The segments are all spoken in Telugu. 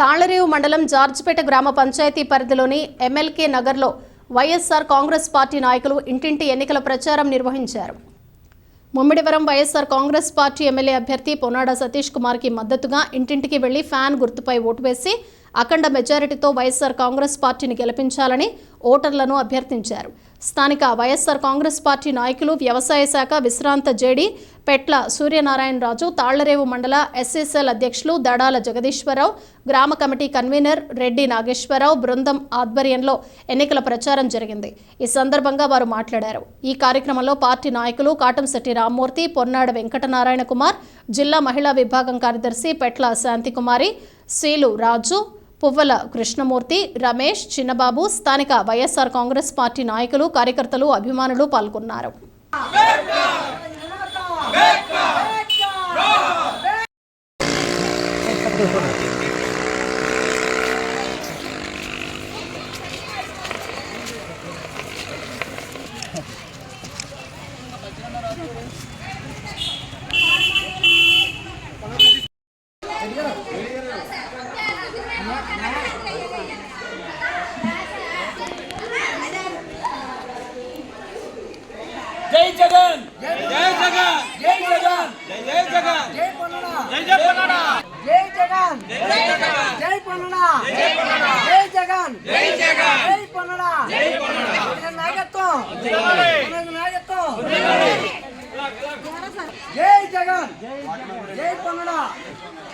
తాళ్ళరేవు మండలం జార్జిపేట గ్రామ పంచాయతీ పరిధిలోని ఎమ్మెల్కే నగర్లో వైఎస్ఆర్ కాంగ్రెస్ పార్టీ నాయకులు ఇంటింటి ఎన్నికల ప్రచారం నిర్వహించారు. Mummidivaram YSR Congress party MLA అభ్యర్థి పొన్నాడ సతీష్ కుమార్కి మద్దతుగా ఇంటింటికి వెళ్ళి ఫ్యాన్ గుర్తుపై ఓటు వేసి అఖండ మెజారిటీతో వైఎస్సార్ కాంగ్రెస్ పార్టీని గెలిపించాలని ఓటర్లను అభ్యర్థించారు. స్థానిక వైఎస్ఆర్ కాంగ్రెస్ పార్టీ నాయకులు వ్యవసాయ శాఖ విశ్రాంత జేడీ పెట్ల సూర్యనారాయణరాజు తాళ్ళరేవు మండల ఎస్ఎస్ఎల్ అధ్యక్షులు దడాల జగదీశ్వరరావు గ్రామ కమిటీ కన్వీనర్ రెడ్డి నాగేశ్వరరావు బృందం ఆధ్వర్యంలో ఎన్నికల ప్రచారం జరిగింది. ఈ సందర్భంగా వారు మాట్లాడారు. ఈ కార్యక్రమంలో పార్టీ నాయకులు కాటంశెట్టి రామ్మూర్తి పొన్నాడ వెంకటనారాయణ కుమార్ జిల్లా మహిళా విభాగం కార్యదర్శి పెట్ల శాంతికుమారి సీలు రాజు పువ్వల కృష్ణమూర్తి రమేష్ చిన్నబాబు స్థానిక వైఎస్ఆర్ కాంగ్రెస్ పార్టీ నాయకులు కార్యకర్తలు అభిమానులు పాల్గొన్నారు. జై జగన్ జై జగన్ జై జగన్ జై జగన్ జై పొన్నడా జై పన్నాడ జై జగన్ జై జగన్ జై పొన్నడా జై పొన్నడా జై జగన్ జై జగన్ జై పొన్నడా జై పొన్నడా మన నాయకత్వం మన నాయకత్వం జై జగన్ జై పొన్నడా పొన్నడా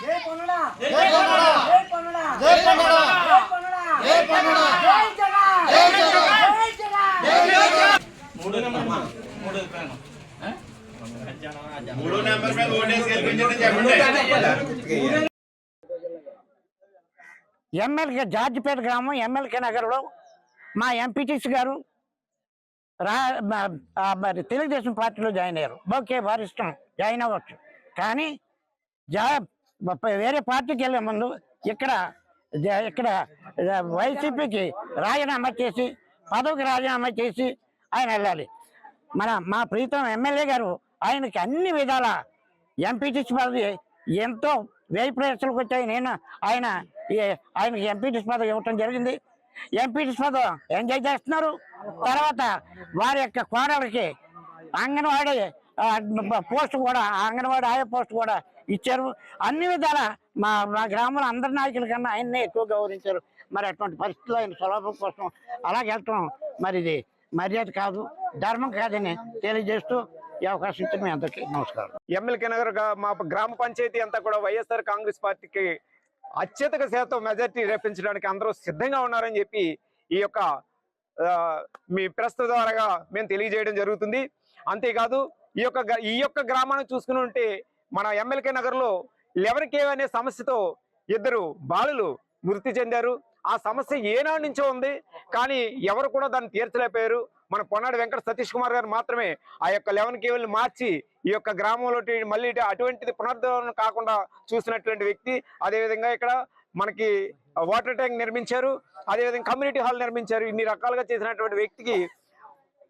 జై పొన్నడా జై మూడో నెంబర్ మీద ఓటేసి చెప్పండి ఎమ్మెల్యే జార్జిపేట గ్రామం ఎమ్మెల్కే నగర్లో మా ఎంపీటీసీ గారు రా మరి తెలుగుదేశం పార్టీలో జాయిన్ అయ్యారు. ఓకే వారి ఇష్టం. జాయిన్ అవ్వచ్చు. కానీ జా వేరే పార్టీకి వెళ్ళే ముందు ఇక్కడ జ- ఇక్కడ వైసీపీకి రాజీనామా చేసి పదవికి రాజీనామా చేసి ఆయన వెళ్ళాలి. మన మా ప్రీతం ఎమ్మెల్యే గారు ఆయనకి అన్ని విధాల ఎంపీటీసీ పదవి ఎంతో వ్యయ ప్రయత్నాలకు వచ్చాయి. నేను ఆయన ఆయనకి ఎంపీటీసీ పదవి ఇవ్వటం జరిగింది. ఎంపీ పదవి ఎంజాయ్ చేస్తున్నారు తర్వాత వారి యొక్క కోడలకి అంగన్వాడీ పోస్ట్ కూడా అంగన్వాడీ ఆయా పోస్ట్ కూడా ఇచ్చారు. అన్ని విధాల మా మా గ్రామంలో అందరి నాయకుల కన్నా ఆయన్నే ఎక్కువ గౌరవించారు. మరి అటువంటి పరిస్థితుల్లో ఆయన స్వలాభం కోసం అలాగే వెళ్తాం. మరి ఇది మర్యాద కాదు ధర్మం కాదని తెలియజేస్తూ ఈ అవకాశం ఇచ్చిన మీ అందరికీ నమస్కారం. ఎమ్మెల్యే నగర్ మా గ్రామ పంచాయతీ అంతా కూడా వైఎస్ఆర్ కాంగ్రెస్ పార్టీకి అత్యధిక శాతం మెజార్టీ రేపించడానికి అందరూ సిద్ధంగా ఉన్నారని చెప్పి ఈ యొక్క మీ ప్రస్తుత ద్వారాగా మేము తెలియజేయడం జరుగుతుంది. అంతేకాదు ఈ యొక్క గ- ఈ యొక్క గ్రామాన్ని చూసుకుని ఉంటే మన ఎమ్మెల్కే నగర్లో లెవెన్కే అనే సమస్యతో ఇద్దరు బాలులు మృతి చెందారు. ఆ సమస్య ఏనాడు నుంచో ఉంది. కానీ ఎవరు కూడా దాన్ని తీర్చలేకపోయారు. మన పొన్నాడు వెంకట సతీష్ కుమార్ గారు మాత్రమే ఆ యొక్క లెవెన్ కేవల్ని మార్చి ఈ యొక్క గ్రామంలో మళ్ళీ ఇటు అటువంటిది పునరుద్ధరణ కాకుండా చూసినటువంటి వ్యక్తి అదేవిధంగా ఇక్కడ మనకి వాటర్ ట్యాంక్ నిర్మించారు అదేవిధంగా కమ్యూనిటీ హాల్ నిర్మించారు. ఇన్ని రకాలుగా చేసినటువంటి వ్యక్తికి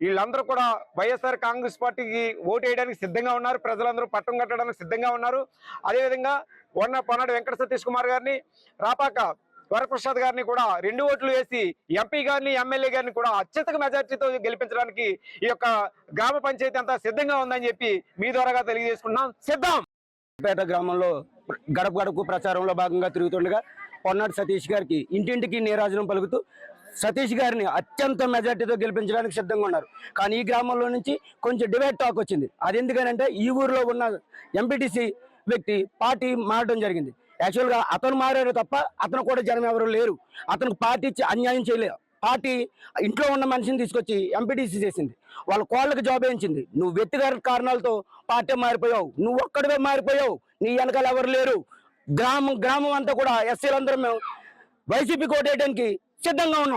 వీళ్ళందరూ కూడా వైఎస్ఆర్ కాంగ్రెస్ పార్టీకి ఓటు వేయడానికి సిద్ధంగా ఉన్నారు. ప్రజలందరూ పట్టం కట్టడానికి సిద్ధంగా ఉన్నారు. అదేవిధంగా వన్న పొన్నాడు వెంకట సతీష్ కుమార్ గారిని రాపాక వరప్రసాద్ గారిని కూడా రెండు ఓట్లు వేసి ఎంపీ గారిని ఎమ్మెల్యే గారిని కూడా అత్యధిక మెజార్టీతో గెలిపించడానికి ఈ యొక్క గ్రామ పంచాయతీ అంతా సిద్ధంగా ఉందని చెప్పి మీ ద్వారాగా తెలియజేసుకున్నాం సిద్ధం! పేట గ్రామంలో గడప గడపకు ప్రచారంలో భాగంగా తిరుగుతుండగా పొన్నాడు సతీష్ గారికి ఇంటింటికి నీరాజనం పలుకుతూ సతీష్ గారిని అత్యంత మెజార్టీతో గెలిపించడానికి సిద్ధంగా ఉన్నారు. కానీ ఈ గ్రామంలో నుంచి కొంచెం డిబేట్ టాక్ వచ్చింది. అది ఎందుకనంటే ఈ ఊరిలో ఉన్న ఎంపీటీసీ వ్యక్తి పార్టీ మారడం జరిగింది. యాక్చువల్గా అతను మారాడు తప్ప అతను కూడా జనం ఎవరు లేరు. అతనికి పార్టీ ఇచ్చి అన్యాయం చేయలేదు పార్టీ ఇంట్లో ఉన్న మనిషిని తీసుకొచ్చి ఎంపీటీసీ చేసింది. వాళ్ళ కోళ్ళకి జాబ్ వేయించింది. నువ్వు వ్యక్తిగత కారణాలతో పార్టీ మారిపోయావు. నువ్వు ఒక్కడివే మారిపోయావు. నీ వెనకాల ఎవరు లేరు. గ్రామం గ్రామం అంతా కూడా ఎస్సీలందరం మేము వైసీపీ కోటేయడానికి సిద్ధంగా ఉన్నాం.